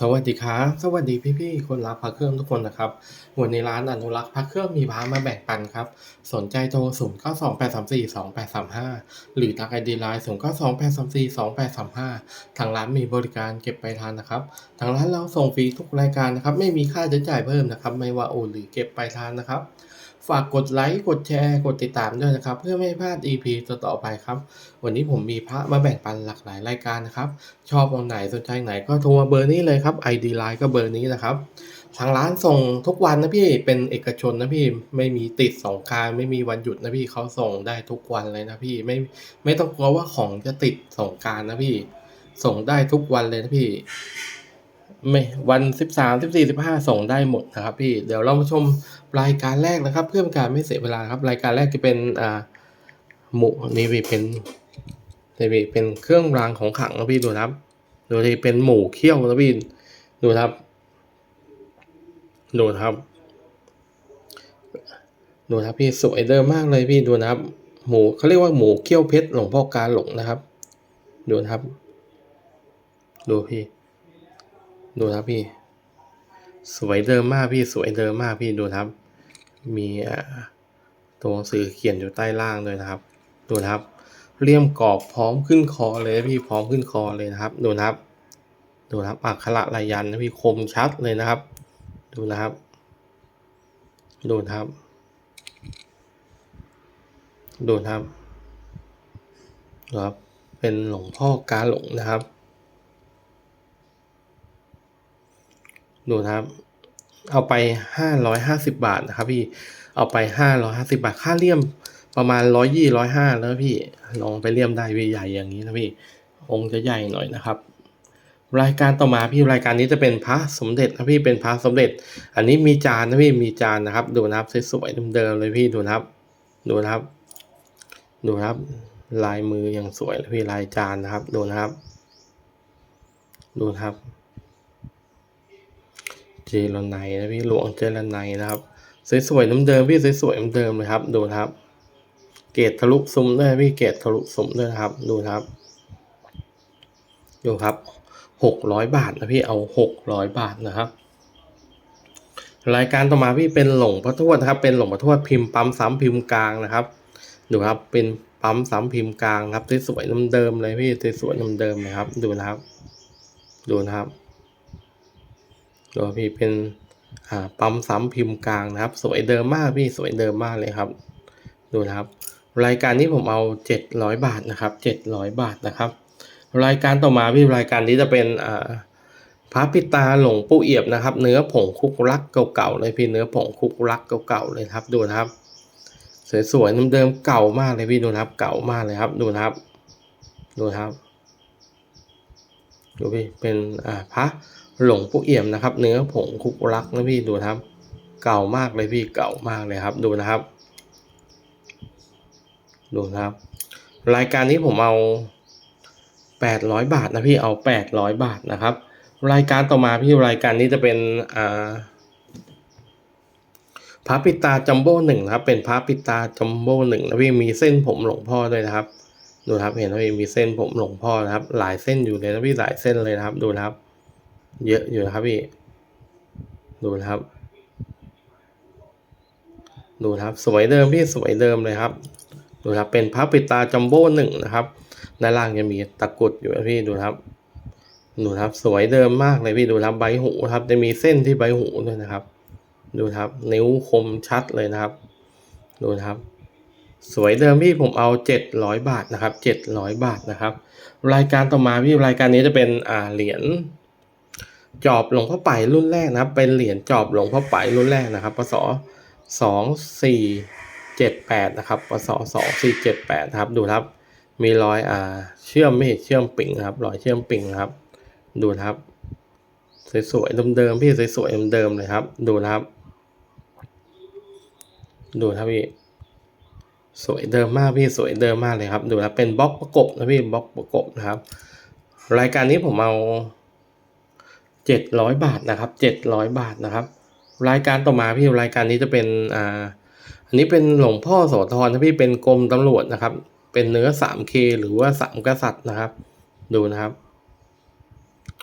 สวัสดีครับ สวัสดีพี่ๆคนรักพระเครื่องทุกคนนะครับ วันนี้ร้านอนุรักษ์พระเครื่องมีพระมาแบ่งปันครับ สนใจโทร 0 9 2 8 3 4 2 8 3 5 หรือทักไอดีไลน์0 9 2 8 3 4 2 8 3 5 ทางร้านมีบริการเก็บไปลายทางนะครับ ทางร้านเราส่งฟรีทุกรายการนะครับ ไม่มีค่าใช้จ่ายเพิ่มนะครับ ไม่ว่าโอนหรือเก็บไปลายทางนะครับ ฝากกดไลค์ กดแชร์ กดติดตามด้วยนะครับ เพื่อไม่พลาด EP ต่อๆไปครับ วันนี้ผมมีพระมาแบ่งปันหลากหลายรายการนะครับ ชอบองไหนสนใจไหนก็โทรมาเบอร์นี้เลยครับ ID Line ก็เบอร์นี้นะครับ ทางร้านส่งทุกวันนะพี่ เป็นเอกชนนะพี่ ไม่มีติดสงการไม่มีวันหยุดนะพี่เขาส่งได้ทุกวันเลยนะพี่ ไม่ไม่ต้องกลัวว่าของจะติดสงการนะพี่ ส่งได้ทุกวันเลยนะพี่ ไม่วันสิบสามสิบสี่สิบห้าส่งได้หมดนะครับพี่เดี๋ยวเรามาชมรายการแรกนะครับ เพื่อการไม่เสียเวลาครับ รายการแรกจะเป็นอ่าหมูนี่พี่เป็นนี่พี่เป็นเครื่องรางของขลังนะพี่ดูนะครับดูที่เป็นหมูเขี้ยวนะพี่ดูนะครับดูนะครับ ดูนะครับพี่สวยเดิมมากเลยพี่ดูนะครับ หมูเขาเรียกว่าหมูเขี้ยวเพชรหลวงพ่อกาหลงนะครับ ดูนะครับ ดูพี่ ดูนะครับพี่ สวยเดิมมากพี่สวยเดิมมากพี่ดูนะครับ มีตัวหนังสือเขียนอยู่ใต้ล่างเลยนะครับ ดูนะครับ เลี่ยมกรอบพร้อมขึ้นคอเลยพี่พร้อมขึ้นคอเลยนะครับ ดูนะครับ ดูนะครับอักขระลายยันนะพี่คมชัดเลยนะครับ ดูนะครับ ดูนะครับ ดูนะครับครับเป็นหลวงพ่อกาหลงนะครับ ดูนะครับ เอาไปห้าร้อยห้าสิบาทนะครับพี่ เอาไปห้าร้อยห้าสิบาท ค่าเลี่ยมประมาณร้อยยี่ร้อยห้าแล้วพี่ ลองไปเลี่ยมได้พี่ใหญ่อย่างนี้นะพี่ องค์จะใหญ่หน่อยนะครับ รายการต่อมาพี่รายการนี้จะเป็นพระสมเด็จนะพี่เป็นพระสมเด็จ อันนี้มีจานนะพี่มีจานนะครับ ดูนะครับสวยๆเดิมๆเลยพี่ดูนะครับ ดูนะครับ ดูนะครับ ลายมืออย่างสวยเลยพี่ลายจานนะครับ ดูนะครับ ดูนะครับ จรไนนะพี่หลวงเจรไนนะครับ สวยๆเดิมพี่สวยๆเดิมเลยครับ ดูครับ เกตทะลุซุ้มด้วยพี่เกตทะลุซุ้มด้วยครับ ดูครับ ดูครับหกร้อยบาทนะพี่เอาหกร้อยบาทนะครับ รายการต่อมาพี่เป็นหลงพระทวดนะครับ เป็นหลงพระทวดพิมพ์ปั๊มซ้ำพิมพ์กลางนะครับ ดูครับ เป็นปั๊มซ้ำพิมพ์กลางครับสวยๆเดิมเลยพี่สวยๆเดิมเลยครับ ดูนะครับ ดูนะครับ ตัวพี่เป็นปั๊มซ้ำพิมพ์กลางนะครับ สวยเดิมมากพี่สวยเดิมมากเลยครับ ดูนะครับ รายการนี้ผมเอาเจ็ดร้อยบาทนะครับเจ็ดร้อยบาทนะครับ รายการต่อมาพี่รายการนี้จะเป็นอ่าพระปิตาหลงปู่เอียบนะครับ เนื้อผงคุกรักเก่าๆเลยพี่เนื้อผงคุกรักเก่าๆเลยครับ ดูนะครับ สวยๆเดิมๆเก่ามากเลยพี่ดูนะครับ เก่ามากเลยครับ ดูนะครับ ดูนะครับดูพี่เป็นอ่าพระ หลงปู่เอี่ยมนะครับ เนื้อผงคุกรักนะพี่ดูนะครับ เก่ามากเลยพี่เก่ามากเลยครับ ดูนะครับ ดูนะครับ รายการนี้ผมเอาแปดร้อยบาทนะพี่เอาแปดร้อยบาทนะครับ รายการต่อมาพี่รายการนี้จะเป็นอ่าพระปิตาจัมโบ้หนึ่งนะครับ เป็นพระปิตาจัมโบ้หนึ่งนะพี่มีเส้นผมหลวงพ่อด้วยนะครับ ดูครับเห็นไหมพี่มีเส้นผมหลวงพ่อนะครับ หลายเส้นอยู่เลยนะพี่หลายเส้นเลยนะครับ ดูนะครับ เยอะอยู่นะครับพี่ ดูนะครับ ดูนะครับสวยเดิมพี่สวยเดิมเลยครับ ดูครับเป็นพระปิตาจัมโบ้หนึ่งนะครับด้านล่างจะมีตะกรุดอยู่นะพี่ดูนะครับ ดูนะครับ สวยเดิมมากเลยพี่ดูนะครับใบหูครับ จะมีเส้นที่ใบหูด้วยนะครับ ดูนะครับ นิ้วคมชัดเลยนะครับ ดูนะครับสวยเดิมพี่ผมเอาเจ็ดร้อยบาทนะครับเจ็ดร้อยบาทนะครับ รายการต่อมาพี่รายการนี้จะเป็นอ่าเหรียญ จอบหลวงพ่อไปรุ่นแรกนะครับเป็นเหรียญจอบหลวงพ่อไปรุ่นแรกนะครับปศสองสี่เจ็ดแปดนะครับปศสองสี่เจ็ดแปดครับดูครับมีรอยอ่าเชื่อมไม่เชื่อมปิ่งครับรอยเชื่อมปิ่งครับ ดูครับ สวยๆเดิมๆพี่สวยๆเดิมๆเลยครับ ดูครับ ดูครับพี่สวยเดิมมากพี่สวยเดิมมากเลยครับ ดูนะเป็นบล็อกประกบนะพี่บล็อกประกบนะครับ รายการนี้ผมเอา เจ็ดร้อยบาทนะครับเจ็ดร้อยบาทนะครับ รายการต่อมาพี่รายการนี้จะเป็นอ่าอันนี้เป็นหลวงพ่อโสธรนะพี่เป็นกรมตำรวจนะครับ เป็นเนื้อ 3K หรือว่าสามกษัตริย์นะครับ ดูนะครับ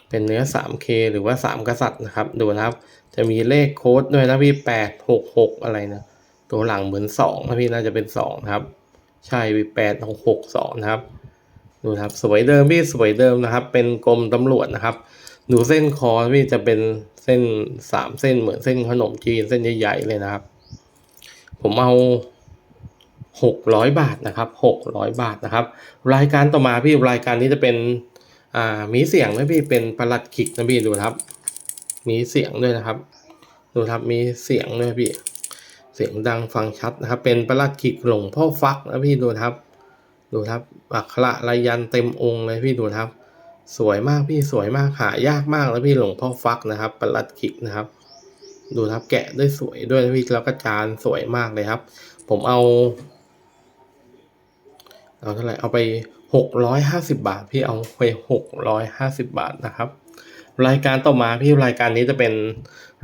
เป็นเนื้อ 3K หรือว่า3กษัตริย์นะครับ ดูนะครับ จะมีเลขโค้ดด้วยนะพี่866 อะไรนะตัวหลังเหมือน2นะพี่น่าจะเป็น2นะครับ ใช่พี่8662นะครับดูครับสวยเดิมพี่สวยเดิมนะครับ เป็นกรมตำรวจนะครับ ดูเส้นคอพี่จะเป็นเส้นสามเส้นเหมือนเส้นขนมจีนเส้นใหญ่ๆเลยนะครับ ผมเอาหกร้อยบาทนะครับหกร้อยบาทนะครับ รายการต่อมาพี่รายการนี้จะเป็นอ่ามีเสียงนะพี่เป็นประหลัดขิกนะพี่ดูครับ มีเสียงด้วยนะครับ ดูครับมีเสียงด้วยพี่ เสียงดังฟังชัดนะครับ เป็นประหลัดขิกหลวงพ่อฟักนะพี่ดูครับ ดูครับอักขระลายันเต็มองค์เลยพี่ดูครับ สวยมากพี่สวยมากหายากมากแล้วพี่หลวงพ่อฟักนะครับประหลัดขิกนะครับ ดูนะครับแกะด้วยสวยด้วยพี่แล้วก็จานสวยมากเลยครับ ผมเอาเอาเท่าไหร่เอาไปหกร้อยห้าสิบาท พี่เอาไปหกร้อยห้าสิบาทนะครับ รายการต่อมาพี่รายการนี้จะเป็น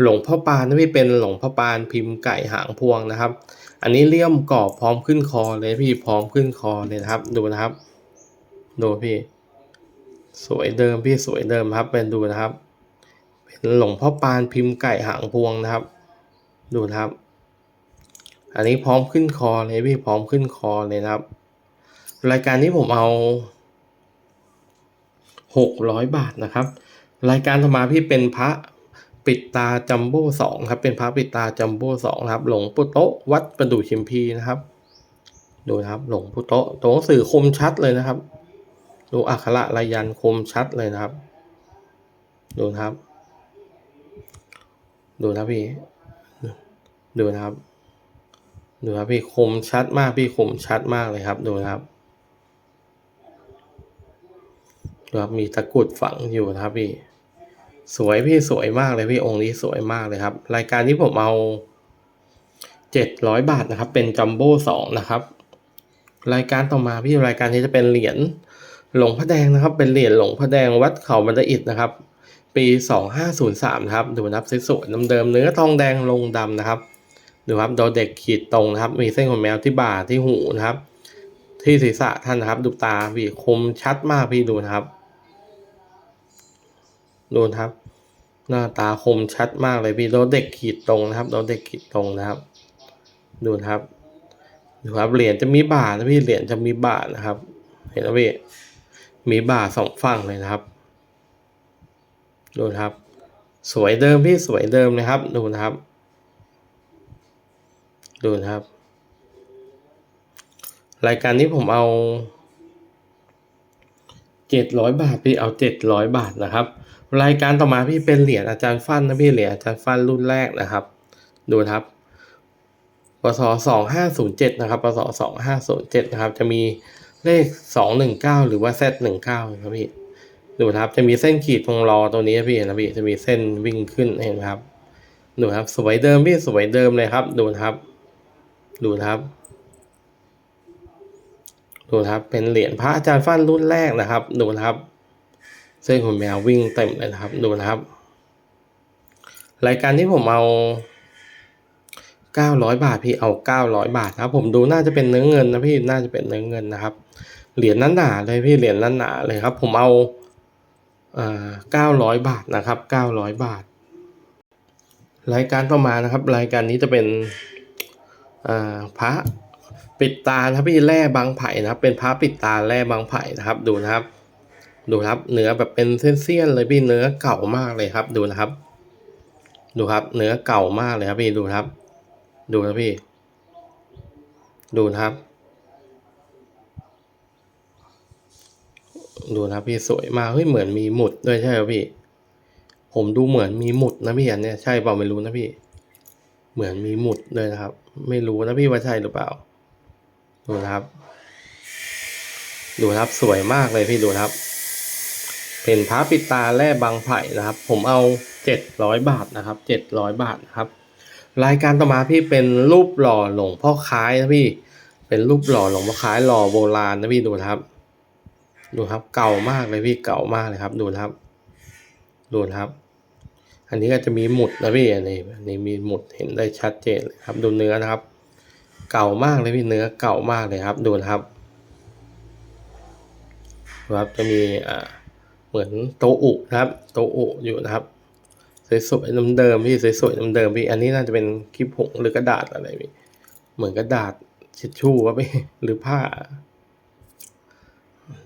หลวงพ่อปานนะพี่เป็นหลวงพ่อปานพิมพ์ไก่หางพวงนะครับ อันนี้เลี่ยมกรอบพร้อมขึ้นคอเลยพี่พร้อมขึ้นคอเลยนะครับ ดูนะครับ ดูพี่ สวยเดิมพี่สวยเดิมครับเป็นดูนะครับ เป็นหลวงพ่อปานพิมพ์ไก่หางพวงนะครับ ดูนะครับ อันนี้พร้อมขึ้นคอเลยพี่พร้อมขึ้นคอเลยนะครับ รายการนี้ผมเอาหกร้อยบาทนะครับ รายการธรรมาพี่เป็นพระปิดตาจัมโบ้สองครับ เป็นพระปิดตาจัมโบ้สองครับ หลวงปู่โตะวัดประดู่ชิมพีนะครับ ดูนะครับ หลวงปู่โตะตัวหนังสือคมชัดเลยนะครับ ดูอักขระลายยันคมชัดเลยนะครับ ดูนะครับ ดูนะพี่ ดูนะครับ ดูครับพี่คมชัดมากพี่คมชัดมากเลยครับ ดูนะครับดูครับมีตะกรุดฝังอยู่นะครับพี่ สวยพี่สวยมากเลยพี่องค์นี้สวยมากเลยครับ รายการที่ผมเอาเจ็ดร้อยบาทนะครับ เป็นจัมโบ้สองนะครับ รายการต่อมาพี่รายการนี้จะเป็นเหรียญ หลวงพระแดงนะครับ เป็นเหรียญหลวงพระแดงวัดเขาบรรดอิฐนะครับ ปีสองห้าศูนย์สามนะครับ ดูนะครับสวยๆเดิมๆเนื้อทองแดงลงดำนะครับ ดูครับโดเด็กขีดตรงนะครับ มีเส้นขนแมวที่บ่าที่หูนะครับ ที่ศีรษะท่านนะครับ ดูตาพี่คมชัดมากพี่ดูนะครับ ดูนะครับ หน้าตาคมชัดมากเลยพี่โดเด็กขีดตรงนะครับโดเด็กขีดตรงนะครับ ดูนะครับดูครับเหรียญจะมีบ่านะพี่เหรียญจะมีบ่านะครับ เห็นไหมพี่ มีบ่าสองฝั่งเลยนะครับ ดูนะครับ สวยเดิมพี่สวยเดิมนะครับ ดูนะครับ ดูนะครับ รายการนี้ผมเอาเจ็ดร้อยบาทพี่เอาเจ็ดร้อยบาทนะครับ รายการต่อมาพี่เป็นเหรียญอาจารย์ฟันนะพี่เหรียญอาจารย์ฟันรุ่นแรกนะครับ ดูนะครับปศสองห้าศูนย์เจ็ดนะครับปศสองห้าศูนย์เจ็ดนะครับ จะมี เลขสองหนึ่งเก้าหรือว่า Z หนึ่งเก้าครับพี่ ดูนะครับ จะมีเส้นขีดตรงรอตัวนี้พี่นะพี่ จะมีเส้นวิ่งขึ้นเห็นไหมครับ ดูนะครับ สวยเดิมพี่สวยเดิมเลยครับ ดูนะครับ ดูนะครับ ดูนะครับ เป็นเหรียญพระอาจารย์ฟั่นรุ่นแรกนะครับ ดูนะครับ เส้นขนแมววิ่งเต็มเลยนะครับ ดูนะครับ รายการที่ผมเอา900 บาทพี่เอา 900 บาทครับ ผมดูน่าจะเป็นเนื้อเงินนะพี่น่าจะเป็นเนื้อเงินนะครับ เหรียญนั้นหนาเลยพี่เหรียญนั้นหนาเลยครับ ผมเอาเอ่า900บาทนะครับ900บาท รายการต่อมานะครับ รายการนี้จะเป็นอ่าพระปิดตาครับพี่แร่บางไผ่นะครับ เป็นพระปิดตาแร่บางไผ่นะครับ ดูนะครับ ดูครับเนื้อแบบเป็นเส้นๆเลยพี่เนื้อเก่ามากเลยครับดูนะครับ ดูครับ เนื้อเก่ามากเลยครับพี่ดูครับ ดูนะพี่ ดูนะครับ ดูนะพี่สวยมากเฮ้ยเหมือนมีหมุดด้วยใช่ไหมพี่ ผมดูเหมือนมีหมุดนะพี่อันเนี้ยใช่เปล่าไม่รู้นะพี่ เหมือนมีหมุดเลยนะครับ ไม่รู้นะพี่ว่าใช่หรือเปล่า ดูนะครับ ดูนะครับสวยมากเลยพี่ดูนะครับเป็นพระปิดตาแร่บางไผ่นะครับ ผมเอาเจ็ดร้อยบาทนะครับเจ็ดร้อยบาทนะครับ รายการต่อมาพี่เป็นรูปหล่อหลวงพ่อคล้ายนะพี่ เป็นรูปหล่อหลวงพ่อคล้ายหล่อโบราณนะพี่ดูนะครับ ดูครับเก่ามากเลยพี่เก่ามากเลยครับ ดูครับ ดูครับ อันนี้ก็จะมีหมุดนะพี่อันนี้อันนี้มีหมุดเห็นได้ชัดเจนเลยครับ ดูเนื้อนะครับ เก่ามากเลยพี่เนื้อเก่ามากเลยครับ ดูครับดูครับจะมีอ่าเหมือนโตอุนะครับ โตอุอยู่นะครับสวยๆเดิมๆพี่สวยๆเดิมๆพี่อันนี้น่าจะเป็นคลิปผงหรือกระดาษอะไรพี่เหมือนกระดาษเช็ดชู่วะพี่หรือผ้า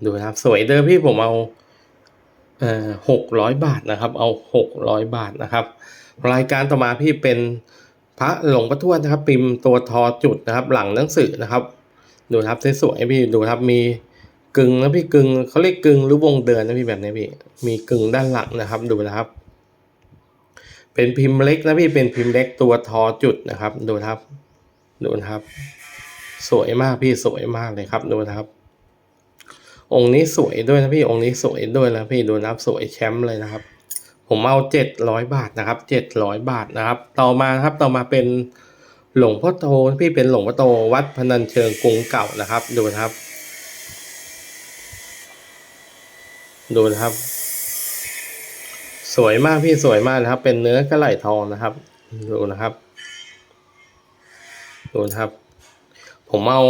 ดูนะครับ สวยเดิมพี่ผมเอาเอ่อหกร้อยบาทนะครับ เอาหกร้อยบาทนะครับ รายการต่อมาพี่เป็นพระหลวงพ่อทวดนะครับ พิมพ์ตัวทอจุดนะครับ หลังหนังสือนะครับ ดูนะครับสวยๆพี่ดูครับมีกึ่งนะพี่กึ่งเขาเรียกกึ่งหรือวงเดินนะพี่แบบนี้พี่มีกึ่งด้านหลังนะครับดูนะครับ เป็นพิมพ์เล็กนะพี่เป็นพิมพ์เล็กตัวทอจุดนะครับ ดูนะครับ ดูนะครับ สวยมากพี่สวยมากเลยครับดูนะครับ องค์นี้สวยด้วยนะพี่องค์นี้สวยด้วยนะพี่ดูนะครับสวยแชมป์เลยนะครับ ผมเอาเจ็ดร้อยบาทนะครับเจ็ดร้อยบาทนะครับ ต่อมาครับต่อมาเป็นหลวงพ่อโตพี่เป็นหลวงพ่อโตวัดพนัญเชิงกรุงเก่านะครับดูนะครับ ดูนะครับ สวยมากพี่สวยมากนะครับ เป็นเนื้อกระไหล่ทองนะครับ ดูนะครับดูนะครับ ผมเอา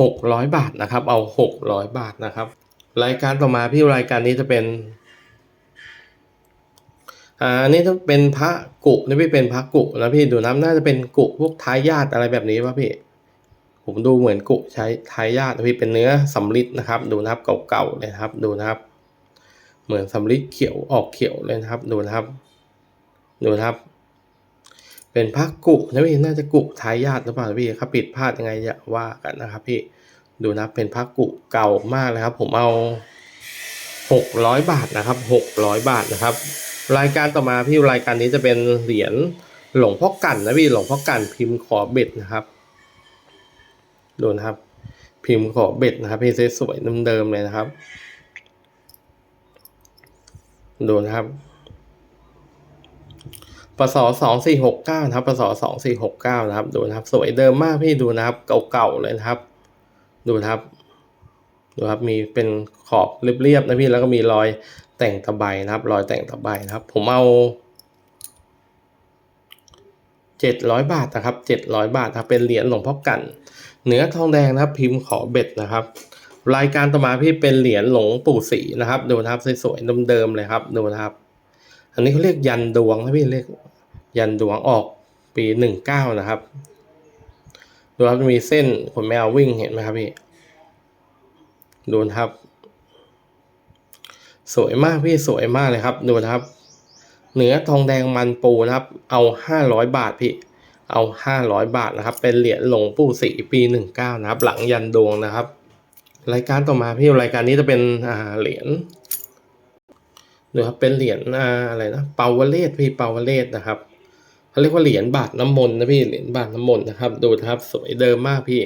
หกร้อยบาทนะครับ เอาหกร้อยบาทนะครับ รายการต่อมาพี่รายการนี้จะเป็นอันนี้ต้องเป็นพระกุนะพี่เป็นพระกุนะพี่ดูน้ำน่าจะเป็นกุพวกท้ายญาติอะไรแบบนี้ป่ะพี่ ผมดูเหมือนกุใช้ท้ายญาติพี่เป็นเนื้อสำลิดนะครับ ดูนะครับเก่าๆเลยครับ ดูนะครับ เหมือนสำลิดเขียวออกเขียวเลยนะครับ ดูนะครับ ดูนะครับ เป็นพระกุนะพี่น่าจะกุท้ายาติหรือเปล่าพี่ครับผิดพลาดยังไงอย่าว่ากันนะครับพี่ดูนะเป็นพระกุเก่ามากเลยครับ ผมเอาหกร้อยบาทนะครับหกร้อยบาทนะครับ รายการต่อมาพี่รายการนี้จะเป็นเหรียญหลวงพ่อกันนะพี่หลวงพ่อกันพิมพ์ขอเบ็ดนะครับดูนะครับ พิมพ์ขอเบ็ดนะครับพี่สวยๆเดิมๆเลยนะครับดูนะครับ ปศสองสี่หกเก้านะครับปศสองสี่หกเก้านะครับ ดูนะครับ สวยเดิมมากพี่ดูนะครับ เก่าๆเลยนะครับ ดูนะครับ ดูครับ มีเป็นขอบเรียบๆนะพี่ แล้วก็มีรอยแต่งตะไบนะครับ รอยแต่งตะไบนะครับ ผมเอาเจ็ดร้อยบาทนะครับเจ็ดร้อยบาทครับเป็นเหรียญหลวงพ่อกันเนื้อทองแดงนะครับ พิมพ์ขอเบ็ดนะครับ รายการต่อมาพี่เป็นเหรียญหลวงปู่ศรีนะครับ ดูนะครับสวยๆเดิมๆเลยครับ ดูนะครับ อันนี้เขาเรียกยันดวงนะพี่เรียกยันดวงออกปีหนึ่งเก้านะครับ ดูครับมีเส้นขนแมววิ่งเห็นไหมครับพี่ ดูนะครับ สวยมากพี่สวยมากเลยครับ ดูนะครับ เนื้อทองแดงมันปูนะครับ เอาห้าร้อยบาทพี่ เอาห้าร้อยบาทนะครับ เป็นเหรียญหลงปู่ศรีปีหนึ่งเก้านะครับ หลังยันดวงนะครับ รายการต่อมาพี่รายการนี้จะเป็นเหรียญ ดูครับเป็นเหรียญอะไรนะเปาวเลศพี่เปาวเลศนะครับเขาเรียกว่าเหรียญบาทน้ำมนต์นะพี่เหรียญบาทน้ำมนต์นะครับ ดูครับสวยเดิมมากพี่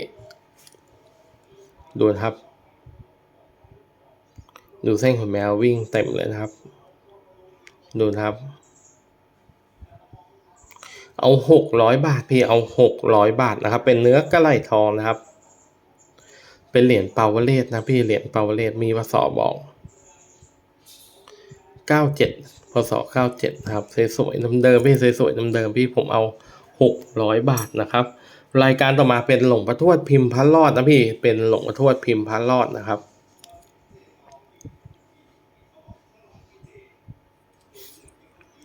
ดูครับ ดูเส้นขนแมววิ่งเต็มเลยนะครับ ดูครับ เอาหกร้อยบาทพี่เอาหกร้อยบาทนะครับ เป็นเนื้อกระไหล่ทองนะครับ เป็นเหรียญเปาวเลศนะพี่เหรียญเปาวเลศมีวสบอก เก้าเจ็ดพศเก้าเจ็ดนะครับสวยๆเดิมๆพี่สวยๆเดิมๆพี่ผมเอาหกร้อยบาทนะครับ รายการต่อมาเป็นหลงพ่อทวดพิมพ์พระรอดนะพี่เป็นหลงพ่อทวดพิมพ์พระรอดนะครับ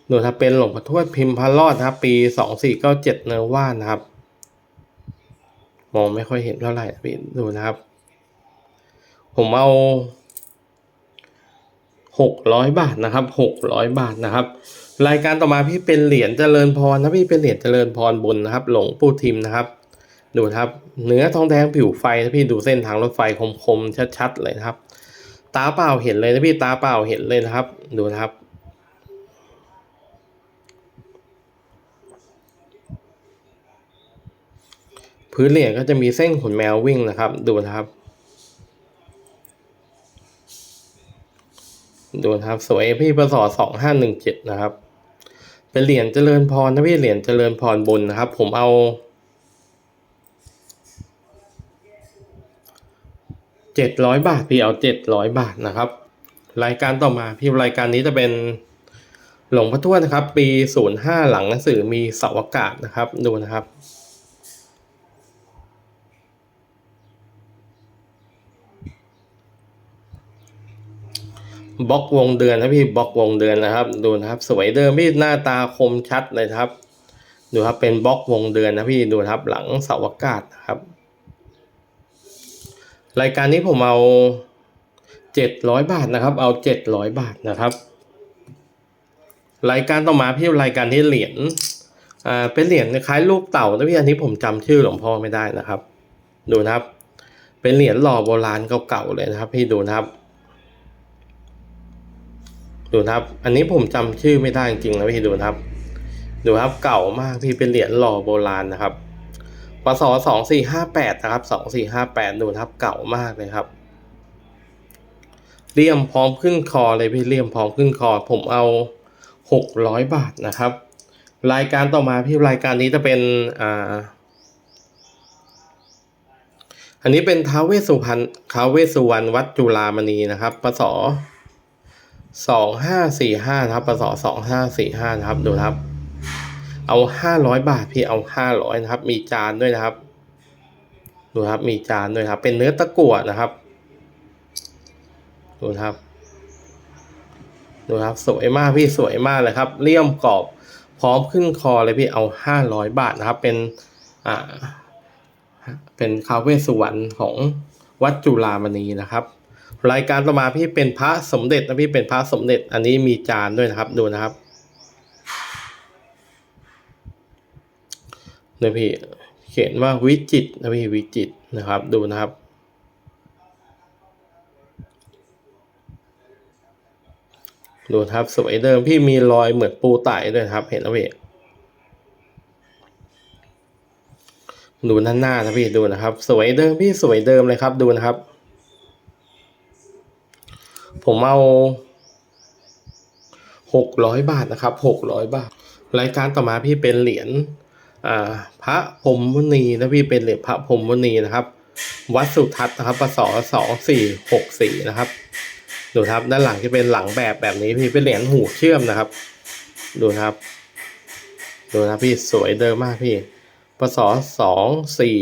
ดูครับเป็นหลวงพ่อทวดพิมพ์พระรอดนะครับ ปีสองสี่เก้าเจ็ดเนื้อว่านนะครับ มองไม่ค่อยเห็นเท่าไหร่พี่ดูนะครับ ผมเอา หกร้อยบาทนะครับหกร้อยบาทนะครับ รายการต่อมาพี่เป็นเหรียญเจริญพรนะพี่เป็นเหรียญเจริญพรบนนะครับ หลงปู่ทิมนะครับ ดูนะครับเนื้อทองแดงผิวไฟนะพี่ดูเส้นทางรถไฟคมๆชัดๆเลยนะครับ ตาเปล่าเห็นเลยนะพี่ตาเปล่าเห็นเลยนะครับ ดูนะครับพื้นเหรียญก็จะมีเส้นขนแมววิ่งนะครับ ดูนะครับ ดูนะครับสวยพี่ปศสองห้าหนึ่งเจ็ดนะครับ เป็นเหรียญเจริญพรนะพี่เหรียญเจริญพรบนนะครับ ผมเอา เจ็ดร้อยบาทพี่เอาเจ็ดร้อยบาทนะครับ รายการต่อมาพี่รายการนี้จะเป็นหลวงพ่อทวดนะครับ ปีศูนย์ห้าหลังหนังสือมีเสาอากาศนะครับ ดูนะครับ บล็อกวงเดือนนะพี่บล็อกวงเดือนนะครับ ดูนะครับ สวยเดิมพี่หน้าตาคมชัดเลยครับ ดูครับเป็นบล็อกวงเดือนนะพี่ดูครับหลังเสาอากาศนะครับ รายการนี้ผมเอาเจ็ดร้อยบาทนะครับ เอาเจ็ดร้อยบาทนะครับ รายการต่อมาพี่รายการที่เหรียญอ่าเป็นเหรียญคล้ายรูปเต่านะพี่อันนี้ผมจำชื่อหลวงพ่อไม่ได้นะครับ ดูนะครับ เป็นเหรียญหล่อโบราณเก่าๆเลยนะครับ พี่ดูนะครับ ดูนะครับ อันนี้ผมจำชื่อไม่ได้จริงๆนะพี่ดูนะครับ ดูครับเก่ามากพี่เป็นเหรียญหล่อโบราณนะครับปศสองสี่ห้าแปดนะครับสองสี่ห้าแปดดูนะครับเก่ามากเลยครับเลี่ยมพร้อมขึ้นคอเลยพี่เลี่ยมพร้อมขึ้นคอ ผมเอาหกร้อยบาทนะครับ รายการต่อมาพี่รายการนี้จะเป็นอ่าอันนี้เป็นท้าวเวสุพรรณท้าวเวสสุวรรณวัดจุฬามณีนะครับปศ สองห้าสี่ห้านะครับปศสองห้าสี่ห้านะครับดูครับ เอาห้าร้อยบาทพี่เอาห้าร้อยนะครับ มีจานด้วยนะครับ ดูครับมีจานด้วยครับ เป็นเนื้อตะกั่วนะครับ ดูครับดูครับสวยมากพี่สวยมากเลยครับเลี่ยมกรอบพร้อมขึ้นคอเลยพี่เอาห้าร้อยบาทนะครับ เป็นอ่าเป็นคาเวสสุวรรณของวัดจุฬามณีนะครับ รายการต่อมาพี่เป็นพระสมเด็จนะพี่เป็นพระสมเด็จ อันนี้มีจานด้วยนะครับดูนะครับเนี่ยพี่เขียนว่าวิจิตนะพี่วิจิตนะครับดูนะครับ ดูนะครับสวยเดิมพี่มีรอยเหมือนปูไต่ด้วยนะครับ เห็นไหมพี่ดูหน้าหน้านะพี่ดูนะครับ สวยเดิมพี่สวยเดิมเลยครับดูนะครับ ผมเอาหกร้อยบาทนะครับหกร้อยบาท รายการต่อมาพี่เป็นเหรียญอ่าพระพรมมุนีนะพี่เป็นเหรียญพระพรมมุนีนะครับ วัดสุทัศน์นะครับปศสองสี่หกสี่นะครับ ดูครับด้านหลังจะเป็นหลังแบบแบบนี้พี่เป็นเหรียญหูเชื่อมนะครับ ดูครับดูนะครับพี่สวยเดิมมากพี่พศสองสี่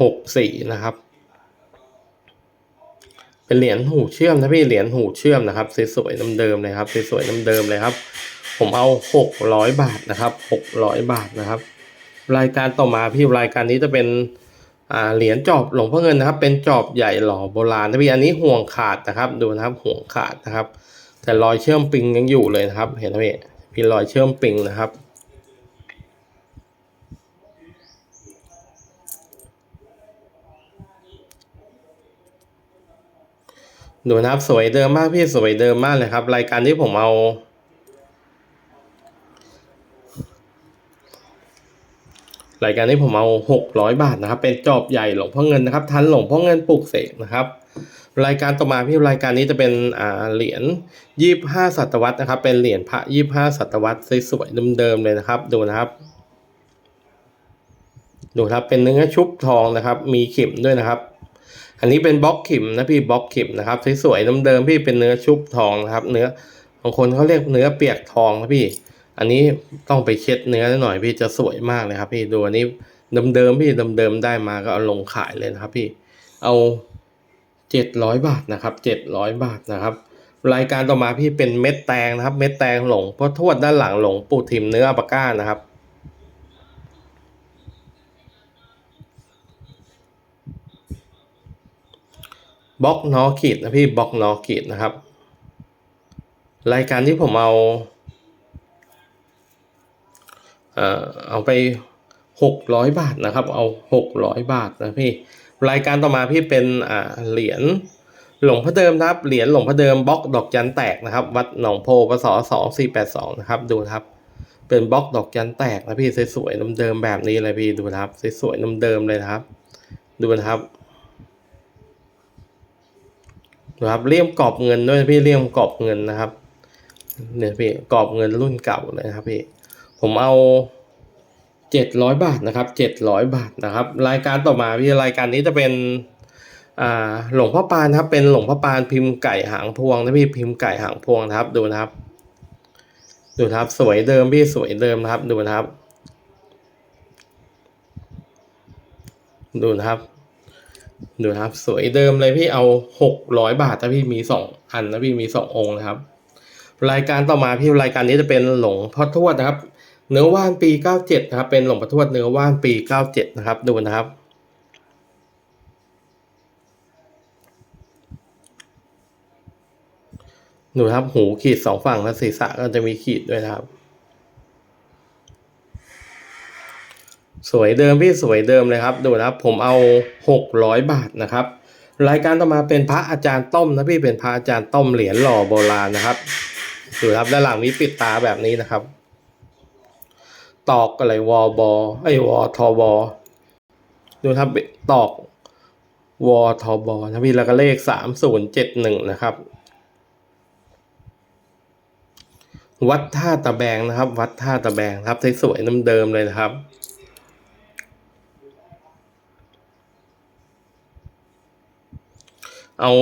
หกสี่นะครับ เป็นเหรียญหูเชื่อมนะพี่เหรียญหูเชื่อมนะครับสวยๆเดิมๆเลยครับสวยๆเดิมๆเลยครับ ผมเอาหกร้อยบาทนะครับหกร้อยบาทนะครับ รายการต่อมาพี่รายการนี้จะเป็นอ่าเหรียญจอบหลวงพ่อเงินนะครับ เป็นจอบใหญ่หล่อโบราณนะพี่อันนี้ห่วงขาดนะครับ ดูนะครับห่วงขาดนะครับ แต่รอยเชื่อมปิงยังอยู่เลยนะครับ เห็นไหมพี่พี่รอยเชื่อมปิงนะครับ ดูนะครับสวยเดิมมากพี่สวยเดิมมากเลยครับ รายการที่ผมเอา รายการที่ผมเอาหกร้อยบาทนะครับ เป็นจอบใหญ่หลวงพ่อเงินนะครับ ทันหลวงพ่อเงินปลูกเสกนะครับ รายการต่อมาพี่รายการนี้จะเป็นอ่าเหรียญยี่ห้าศตวรรษนะครับ เป็นเหรียญพระยี่ห้าศตวรรษสวยๆเดิมๆเลยนะครับ ดูนะครับ ดูครับเป็นเนื้อชุบทองนะครับ มีเขิมด้วยนะครับ อันนี้เป็นบล็อกขิมนะพี่บล็อกขิมนะครับสวยๆเดิมๆพี่เป็นเนื้อชุบทองนะครับ เนื้อบางคนเขาเรียกเนื้อเปียกทองนะพี่ อันนี้ต้องไปเช็ดเนื้อหน่อยพี่จะสวยมากเลยครับ พี่ดูอันนี้เดิมๆพี่เดิมๆได้มาก็เอาลงขายเลยนะครับ พี่เอาเจ็ดร้อยบาทนะครับเจ็ดร้อยบาทนะครับ รายการต่อมาพี่เป็นเม็ดแตงนะครับ เม็ดแตงหลงพ่อทวดด้านหลังหลงปูทิมเนื้ออัปปะก้านะครับ บล็อกนอขีดนะพี่บล็อกนอขีดนะครับ รายการที่ผมเอาเอ่อเอาไปหกร้อยบาทนะครับ เอาหกร้อยบาทนะพี่รายการต่อมาพี่เป็นอ่าเหรียญหลวงพ่อเดิมนะครับเหรียญหลวงพ่อเดิมบล็อกดอกจันแตกนะครับ วัดหนองโพปศสองสี่แปดสองนะครับดูครับ เป็นบล็อกดอกจันแตกนะพี่สวยๆเดิมๆแบบนี้เลยพี่ดูครับสวยๆเดิมๆเลยครับ ดูนะครับ นะครับเลี่ยมกรอบเงินด้วยพี่เลี่ยมกรอบเงินนะครับเนี่ยพี่กรอบเงินรุ่นเก่าเลยครับพี่ผมเอาเจ็ดร้อยบาทนะครับเจ็ดร้อยบาทนะครับ รายการต่อมาพี่รายการนี้จะเป็นอ่าหลวงพ่อปานครับเป็นหลวงพ่อปานพิมพ์ไก่หางพวงนะพี่พิมพ์ไก่หางพวงนะครับดูนะครับ ดูนะครับสวยเดิมพี่สวยเดิมนะครับดูนะครับ ดูนะครับ ดูนะครับสวยเดิมเลยพี่เอาหกร้อยบาทถ้าพี่มีสองอันนะพี่มีสององค์นะครับ รายการต่อมาพี่รายการนี้จะเป็นหลวงพ่อทวดนะครับ เนื้อว่านปีเก้าเจ็ดนะครับ เป็นหลวงพ่อทวดเนื้อว่านปีเก้าเจ็ดนะครับ ดูนะครับดูนะครับหูขีดสองฝั่งและศีรษะก็จะมีขีดด้วยนะครับ สวยเดิมพี่สวยเดิมเลยครับ ดูนะครับผมเอาหกร้อยบาทนะครับ รายการต่อมาเป็นพระอาจารย์ต้มนะพี่เป็นพระอาจารย์ต้มเหรียญหล่อโบราณนะครับดูครับด้านหลังมีปิดตาแบบนี้นะครับ ตอกอะไรวอบอไอวอทอบอดูครับตอกวอทอบอนะพี่แล้วก็เลขสามศูนย์เจ็ดหนึ่งนะครับวัดท่าตะแบงนะครับ วัดท่าตะแบงครับสวยๆเดิมๆเลยนะครับ เอา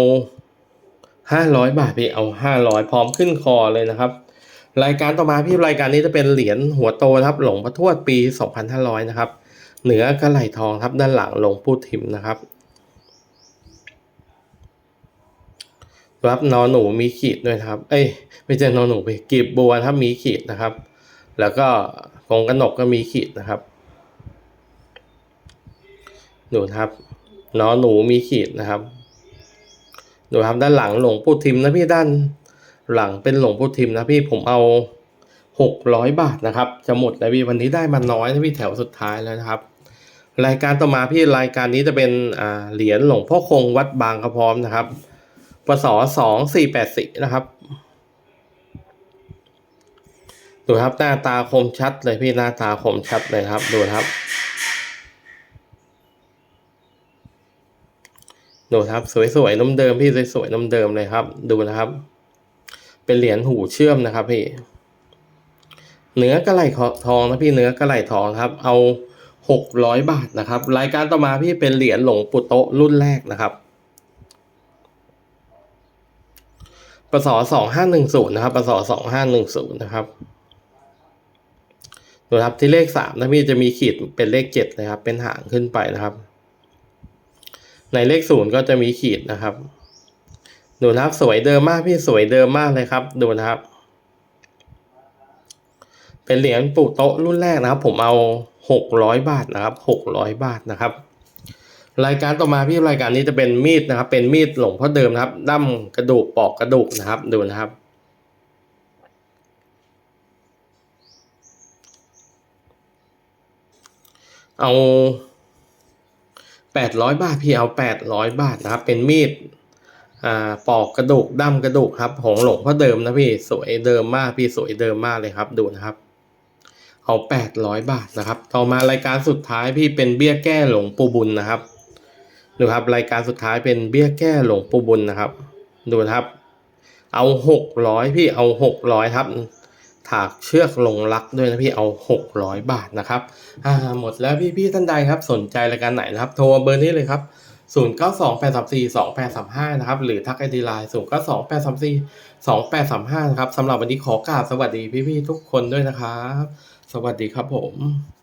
ห้าร้อยบาทพี่เอาห้าร้อยพร้อมขึ้นคอเลยนะครับ รายการต่อมาพี่รายการนี้จะเป็นเหรียญหัวโตนะครับ หลวงพ่อทวดปีสองพันห้าร้อยนะครับ เหนือกระไหลทองครับด้านหลังหลวงปู่ทิมนะครับ รับนอหนูมีขีดด้วยครับ เอ้ยไม่ใช่นอหนูไปกีบบัวครับมีขีดนะครับ แล้วก็กงกระหนกก็มีขีดนะครับดูนะครับนอหนูมีขีดนะครับ ดูครับด้านหลังหลวงปู่ทิมนะพี่ด้านหลังเป็นหลวงปู่ทิมนะพี่ผมเอาหกร้อยบาทนะครับ จะหมดแล้วพี่วันนี้ได้มาน้อยนะพี่แถวสุดท้ายแล้วนะครับ รายการต่อมาพี่รายการนี้จะเป็นอ่าเหรียญหลวงพ่อคงวัดบางกระพร้อมนะครับปศสองสี่แปดสี่นะครับดูครับหน้าตาคมชัดเลยพี่หน้าตาคมชัดเลยครับดูครับ ดูครับ สวยๆน้ำเดิมพี่สวยๆน้ำเดิมเลยครับ ดูนะครับ เป็นเหรียญหูเชื่อมนะครับพี่เนื้อกระไหลทองนะพี่เนื้อกระไหลทองครับ เอาหกร้อยบาทนะครับ รายการต่อมาพี่เป็นเหรียญหลงปู่โตะรุ่นแรกนะครับปศสองห้าหนึ่งศูนย์นะครับปศสองห้าหนึ่งศูนย์นะครับดูครับที่เลขสามนะพี่จะมีขีดเป็นเลขเจ็ดนะครับ เป็นหางขึ้นไปนะครับ ในเลขศูนย์ก็จะมีขีดนะครับ ดูนะครับสวยเดิมมากพี่สวยเดิมมากเลยครับ ดูนะครับ เป็นเหรียญปูโต๊ะรุ่นแรกนะครับ ผมเอาหกร้อยบาทนะครับหกร้อยบาทนะครับ รายการต่อมาพี่รายการนี้จะเป็นมีดนะครับ เป็นมีดหลวงพ่อเดิมนะครับดั้มกระดูกปอกกระดูกนะครับ ดูนะครับเอา แปดร้อยบาทพี่เอาแปดร้อยบาทนะครับ เป็นมีดอ่าปอกกระดูกดั้มกระดูกครับของหลวงพ่อเดิมนะพี่สวยเดิมมากพี่สวยเดิมมากเลยครับดูนะครับ เอาแปดร้อยบาทนะครับ ต่อมารายการสุดท้ายพี่เป็นเบี้ยแก้หลวงปู่บุญนะครับดูครับรายการสุดท้ายเป็นเบี้ยแก้หลวงปู่บุญนะครับ ดูนะครับ เอาหกร้อยพี่เอาหกร้อยครับ ถากเชือกลงรักด้วยนะพี่เอาหกร้อยบาทนะครับอ่าหมดแล้วพี่พี่ท่านใดครับ สนใจรายการไหนนะครับโทรเบอร์นี้เลยครับศูนย์เก้าสองแปดสามสี่สองแปดสามห้านะครับหรือทักไอดีไลน์ศูนย์เก้าสองแปดสามสี่สองแปดสามห้านะครับสำหรับวันนี้ขอกราบสวัสดีพี่พี่ๆทุกคนด้วยนะครับ สวัสดีครับผม